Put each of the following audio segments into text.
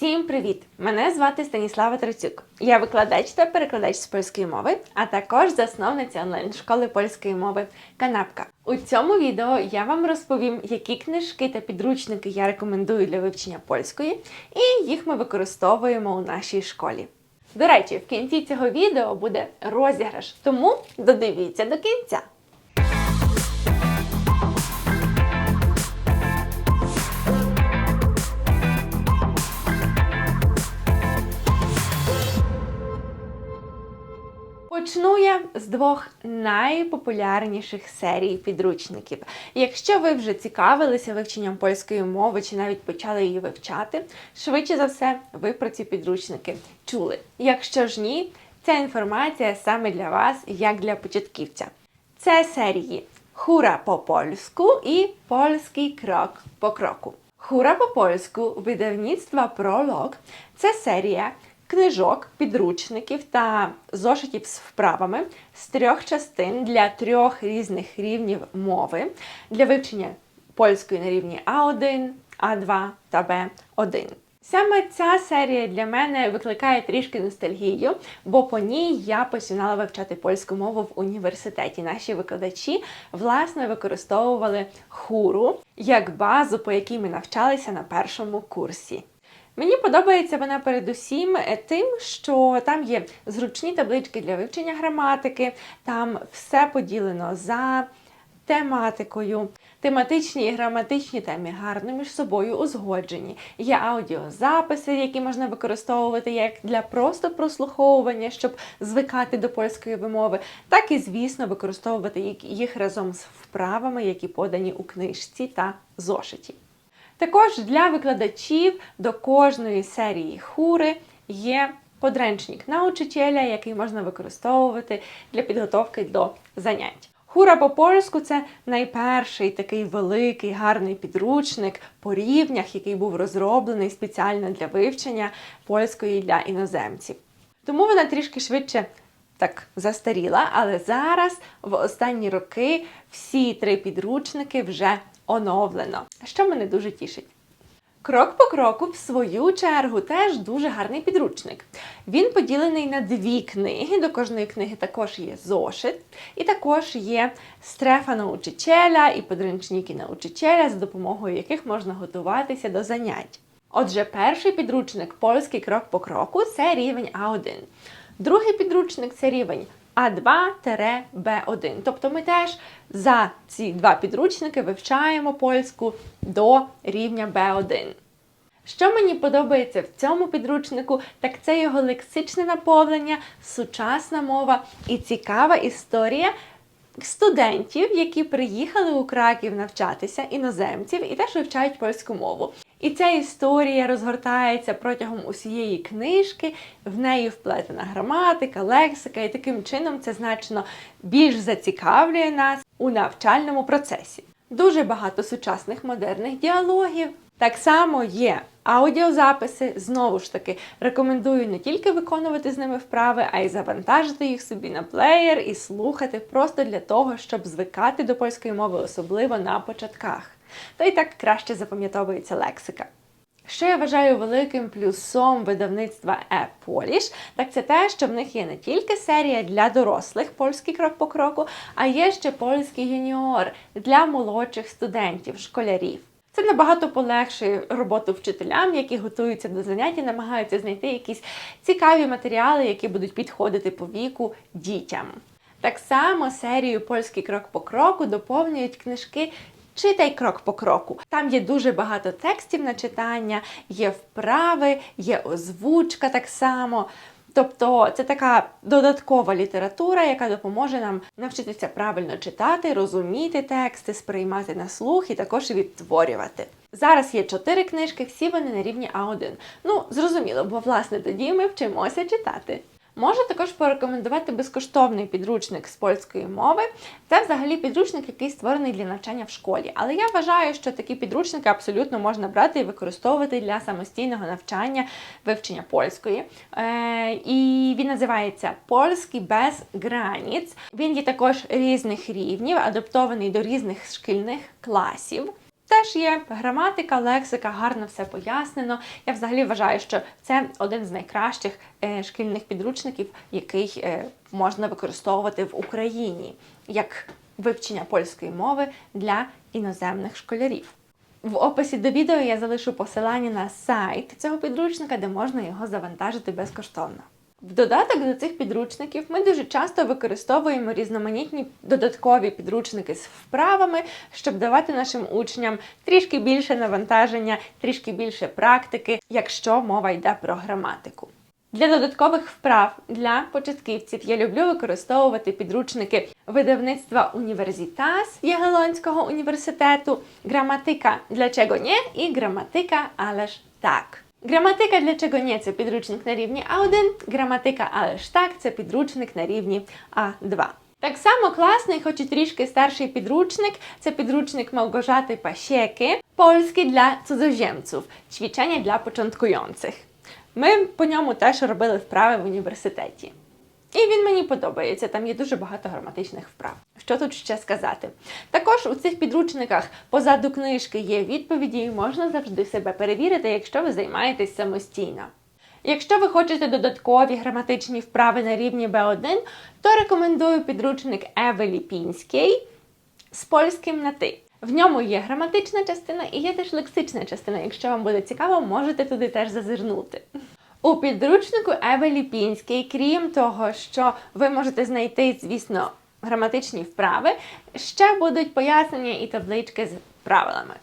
Всім привіт! Мене звати Станіслава Трацюк. Я викладач та перекладач з польської мови, а також засновниця онлайн-школи польської мови Канапка. У цьому відео я вам розповім, які книжки та підручники я рекомендую для вивчення польської, і їх ми використовуємо у нашій школі. До речі, в кінці цього відео буде розіграш, тому додивіться до кінця. Почну я з двох найпопулярніших серій підручників. Якщо ви вже цікавилися вивченням польської мови чи навіть почали її вивчати, швидше за все, ви про ці підручники чули. Якщо ж ні, ця інформація саме для вас, як для початківця. Це серії Хура по польську і Польський крок по кроку. Хура по польську видавництва Пролог це серія книжок, підручників та зошитів з вправами з трьох частин для трьох різних рівнів мови для вивчення польської на рівні А1, А2 та Б1. Саме ця серія для мене викликає трішки ностальгію, бо по ній я починала вивчати польську мову в університеті. Наші викладачі власне використовували хуру як базу, по якій ми навчалися на першому курсі. Мені подобається вона передусім е, тим, що там є зручні таблички для вивчення граматики, там все поділено за тематикою. Тематичні і граматичні теми гарно між собою узгоджені. Є аудіозаписи, які можна використовувати як для просто прослуховування, щоб звикати до польської вимови, так і, звісно, використовувати їх разом з вправами, які подані у книжці та зошиті. Також для викладачів до кожної серії хури є подренчник на учителя, який можна використовувати для підготовки до занять. Хура по польську це найперший такий великий гарний підручник по рівнях, який був розроблений спеціально для вивчення польської для іноземців. Тому вона трішки швидше так застаріла, але зараз в останні роки всі три підручники вже оновлено, що мене дуже тішить. Крок по кроку, в свою чергу, теж дуже гарний підручник. Він поділений на дві книги. До кожної книги також є зошит, і також є стрефа научителя і подручники научителя, за допомогою яких можна готуватися до занять. Отже, перший підручник польський крок по кроку це рівень А1. Другий підручник це рівень а2-Б1. Тобто ми теж за ці два підручники вивчаємо польську до рівня Б1. Що мені подобається в цьому підручнику, так це його лексичне наповнення, сучасна мова і цікава історія студентів, які приїхали у Краків навчатися, іноземців і теж вивчають польську мову. І ця історія розгортається протягом усієї книжки, в неї вплетена граматика, лексика, і таким чином це значно більш зацікавлює нас у навчальному процесі. Дуже багато сучасних модерних діалогів. Так само є аудіозаписи. Знову ж таки, рекомендую не тільки виконувати з ними вправи, а й завантажити їх собі на плеєр і слухати просто для того, щоб звикати до польської мови, особливо на початках. Та й так краще запам'ятовується лексика. Що я вважаю великим плюсом видавництва e-Polish, так це те, що в них є не тільки серія для дорослих польський крок по кроку, а є ще польський юніор для молодших студентів, школярів. Це набагато полегшує роботу вчителям, які готуються до занять і намагаються знайти якісь цікаві матеріали, які будуть підходити по віку дітям. Так само серію Польський крок по кроку доповнюють книжки Читай крок по кроку. Там є дуже багато текстів на читання, є вправи, є озвучка так само. Тобто це така додаткова література, яка допоможе нам навчитися правильно читати, розуміти тексти, сприймати на слух і також відтворювати. Зараз є чотири книжки, всі вони на рівні А1. Ну, зрозуміло, бо власне тоді ми вчимося читати. Можу також порекомендувати безкоштовний підручник з польської мови. Це взагалі підручник, який створений для навчання в школі. Але я вважаю, що такі підручники абсолютно можна брати і використовувати для самостійного навчання вивчення польської. Е, І він називається Польський без граніць. Він є також різних рівнів, адаптований до різних шкільних класів. Теж є граматика, лексика, гарно все пояснено. Я взагалі вважаю, що це один з найкращих е, шкільних підручників, який е, можна використовувати в Україні як вивчення польської мови для іноземних школярів. В описі до відео я залишу посилання на сайт цього підручника, де можна його завантажити безкоштовно. В додаток до цих підручників ми дуже часто використовуємо різноманітні додаткові підручники з вправами, щоб давати нашим учням трішки більше навантаження, трішки більше практики, якщо мова йде про граматику. Для додаткових вправ для початківців я люблю використовувати підручники видавництва Університас Ягелонського університету, граматика для чого ні і граматика, але ж так. Граматика для чого ні це підручник на рівні А1, граматика, але ж так це підручник на рівні А2. Так само класний, хоч і трішки старший підручник, це підручник Małgorzaty Pasieки, польський для цудзоземців, ćwiczenia для початкуючих. Ми по ньому теж робили вправи в університеті. І він мені подобається, там є дуже багато граматичних вправ. Що тут ще сказати? Також у цих підручниках позаду книжки є відповіді, і можна завжди себе перевірити, якщо ви займаєтесь самостійно. Якщо ви хочете додаткові граматичні вправи на рівні B1, то рекомендую підручник Еви Ліпінський з польським на ти. В ньому є граматична частина і є теж лексична частина. Якщо вам буде цікаво, можете туди теж зазирнути. У підручнику Еви Ліпінської, крім того, що ви можете знайти, звісно, граматичні вправи, ще будуть пояснення і таблички з правилами.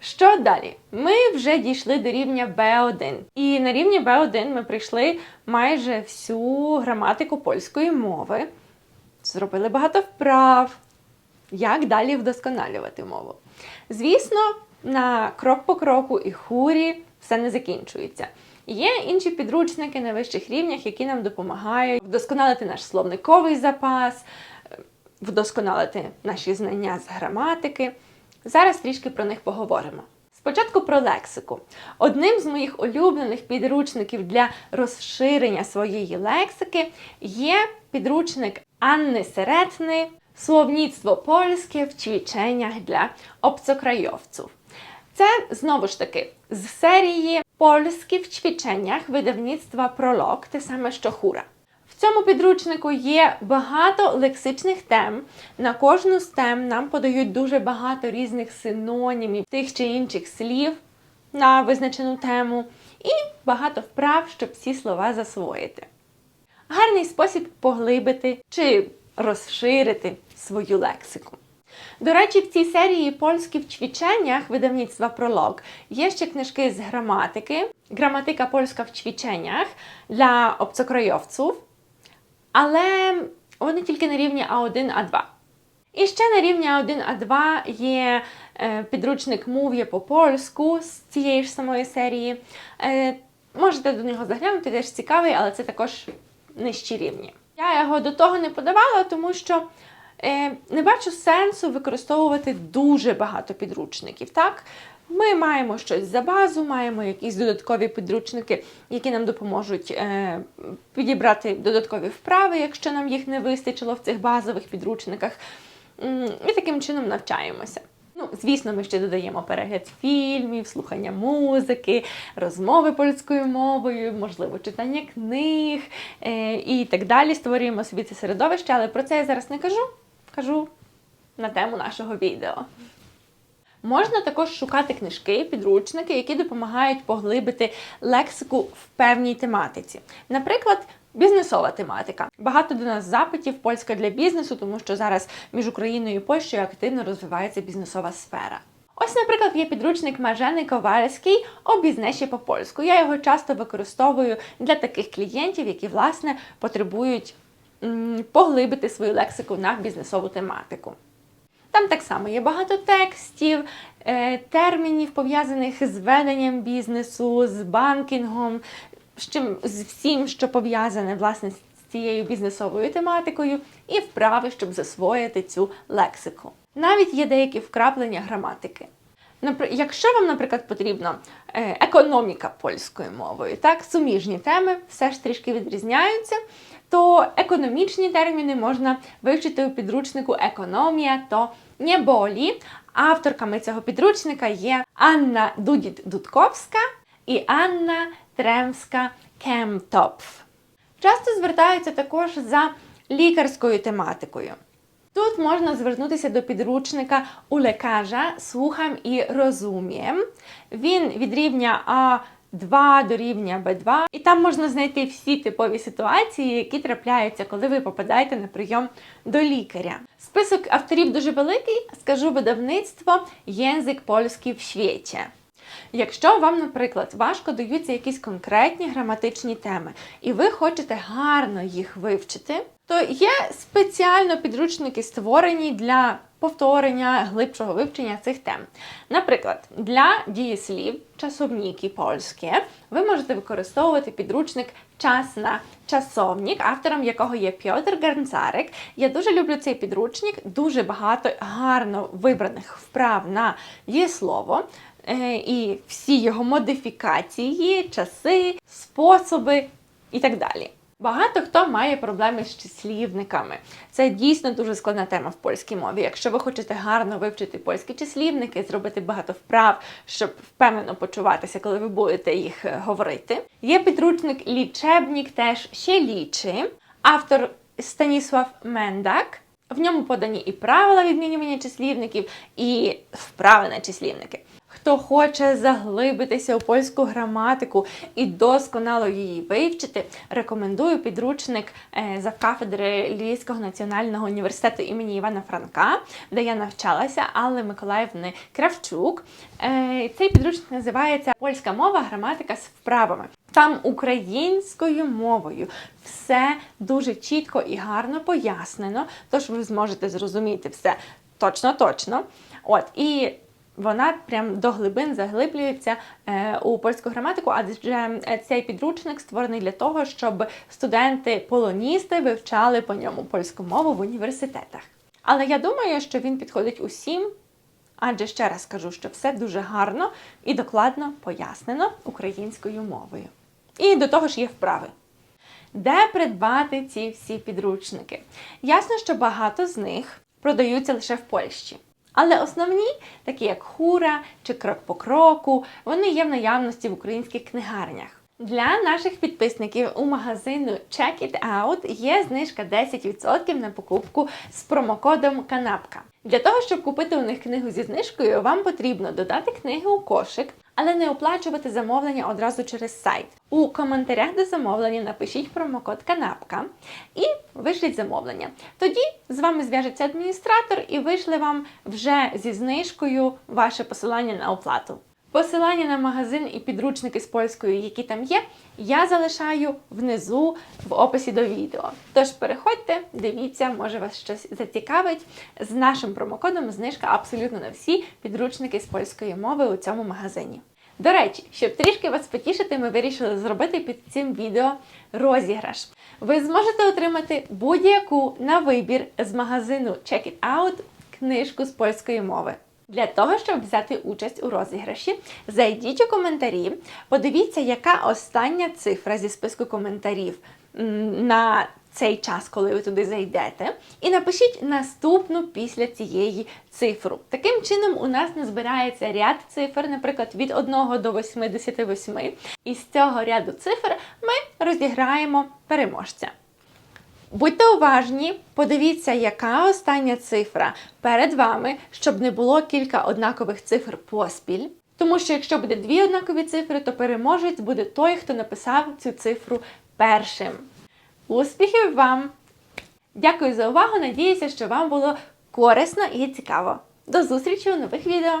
Що далі? Ми вже дійшли до рівня B1. І на рівні B1 ми прийшли майже всю граматику польської мови, зробили багато вправ. Як далі вдосконалювати мову? Звісно, на крок по кроку і хурі все не закінчується. Є інші підручники на вищих рівнях, які нам допомагають вдосконалити наш словниковий запас, вдосконалити наші знання з граматики. Зараз трішки про них поговоримо. Спочатку про лексику. Одним з моїх улюблених підручників для розширення своєї лексики є підручник Анни Серетни Словництво польське в ćwiczeniach для обцокрайовців. Це знову ж таки з серії Польські в ćwiczeniach видавництва Пролог, те саме що хура. В цьому підручнику є багато лексичних тем. На кожну з тем нам подають дуже багато різних синонімів тих чи інших слів на визначену тему, і багато вправ, щоб всі слова засвоїти. Гарний спосіб поглибити чи розширити свою лексику. До речі, в цій серії польські в ćwiczeniach видавництва Пролог є ще книжки з граматики, граматика польська в ćwiczeniach для обцокройовців, але вони тільки на рівні А1, А2. І ще на рівні А1, А2 є е, підручник Мов'я по польську з цієї ж самої серії. Е, можете до нього заглянути, теж цікавий, але це також нижчі рівні. Я його до того не подавала, тому що не бачу сенсу використовувати дуже багато підручників. Так? Ми маємо щось за базу, маємо якісь додаткові підручники, які нам допоможуть е, підібрати додаткові вправи, якщо нам їх не вистачило в цих базових підручниках. І таким чином навчаємося. Ну, звісно, ми ще додаємо перегляд фільмів, слухання музики, розмови польською мовою, можливо, читання книг е, і так далі. Створюємо собі це середовище, але про це я зараз не кажу. Кажу на тему нашого відео. Можна також шукати книжки, підручники, які допомагають поглибити лексику в певній тематиці. Наприклад, бізнесова тематика. Багато до нас запитів польська для бізнесу, тому що зараз між Україною і Польщею активно розвивається бізнесова сфера. Ось, наприклад, є підручник Мажени Ковальський о бізнесі по польську. Я його часто використовую для таких клієнтів, які власне потребують поглибити свою лексику на бізнесову тематику. Там так само є багато текстів, е, термінів, пов'язаних з веденням бізнесу, з банкінгом, з чим з всім, що пов'язане власне з цією бізнесовою тематикою, і вправи, щоб засвоїти цю лексику. Навіть є деякі вкраплення граматики. Якщо вам, наприклад, потрібно е, економіка польською мовою, так, суміжні теми все ж трішки відрізняються, то економічні терміни можна вивчити у підручнику Економія то не болі. Авторками цього підручника є Анна Дудіт-Дудковська і Анна Тремська Кемтопф. Часто звертаються також за лікарською тематикою. Тут можна звернутися до підручника у лекарza Słucham і розумiem. Він від рівня А2 до рівня Б2, і там можна знайти всі типові ситуації, які трапляються, коли ви попадаєте на прийом до лікаря. Список авторів дуже великий. Скажу видавництво Єнзик польський в світі. Якщо вам, наприклад, важко даються якісь конкретні граматичні теми, і ви хочете гарно їх вивчити, то є спеціально підручники створені для повторення глибшого вивчення цих тем. Наприклад, для дієслів часовніки польські ви можете використовувати підручник Час на часовник, автором якого є Пьотр Гарнцарик. Я дуже люблю цей підручник, дуже багато гарно вибраних вправ на дієслово. Е, і всі його модифікації, часи, способи і так далі. Багато хто має проблеми з числівниками. Це дійсно дуже складна тема в польській мові. Якщо ви хочете гарно вивчити польські числівники, зробити багато вправ, щоб впевнено почуватися, коли ви будете їх е, говорити. Є підручник лічебник теж ще лічи. Автор Станіслав Мендак. В ньому подані і правила відмінювання числівників, і вправи на числівники. Хто хоче заглибитися у польську граматику і досконало її вивчити, рекомендую підручник е, завкафедри Львівського національного університету імені Івана Франка, де я навчалася, Алли Миколаївни Кравчук. Е, Цей підручник називається Польська мова, граматика з вправами. Там українською мовою все дуже чітко і гарно пояснено, тож ви зможете зрозуміти все точно-точно. От і вона прям до глибин заглиблюється е, у польську граматику, адже е, цей підручник створений для того, щоб студенти-полоністи вивчали по ньому польську мову в університетах. Але я думаю, що він підходить усім, адже ще раз кажу, що все дуже гарно і докладно пояснено українською мовою. І до того ж є вправи. Де придбати ці всі підручники? Ясно, що багато з них продаються лише в Польщі. Але основні, такі як Хура чи Крок по кроку, вони є в наявності в українських книгарнях. Для наших підписників у магазину Check It Out є знижка 10% на покупку з промокодом Канапка. Для того, щоб купити у них книгу зі знижкою, вам потрібно додати книги у кошик, але не оплачувати замовлення одразу через сайт. У коментарях до замовлення напишіть промокод Канапка і вишліть замовлення. Тоді з вами зв'яжеться адміністратор і вийшли вам вже зі знижкою ваше посилання на оплату. Посилання на магазин і підручники з польською, які там є, я залишаю внизу в описі до відео. Тож переходьте, дивіться, може вас щось зацікавить. З нашим промокодом знижка абсолютно на всі підручники з польської мови у цьому магазині. До речі, щоб трішки вас потішити, ми вирішили зробити під цим відео розіграш. Ви зможете отримати будь-яку на вибір з магазину Check It Out книжку з польської мови. Для того, щоб взяти участь у розіграші, зайдіть у коментарі, подивіться, яка остання цифра зі списку коментарів на цей час, коли ви туди зайдете, і напишіть наступну після цієї цифру. Таким чином, у нас назбирається ряд цифр, наприклад, від 1 до 88. І з цього ряду цифр ми розіграємо переможця. Будьте уважні, подивіться, яка остання цифра перед вами, щоб не було кілька однакових цифр поспіль. Тому що якщо буде дві однакові цифри, то переможець буде той, хто написав цю цифру першим. Успіхів вам! Дякую за увагу! Надіюся, що вам було корисно і цікаво. До зустрічі у нових відео!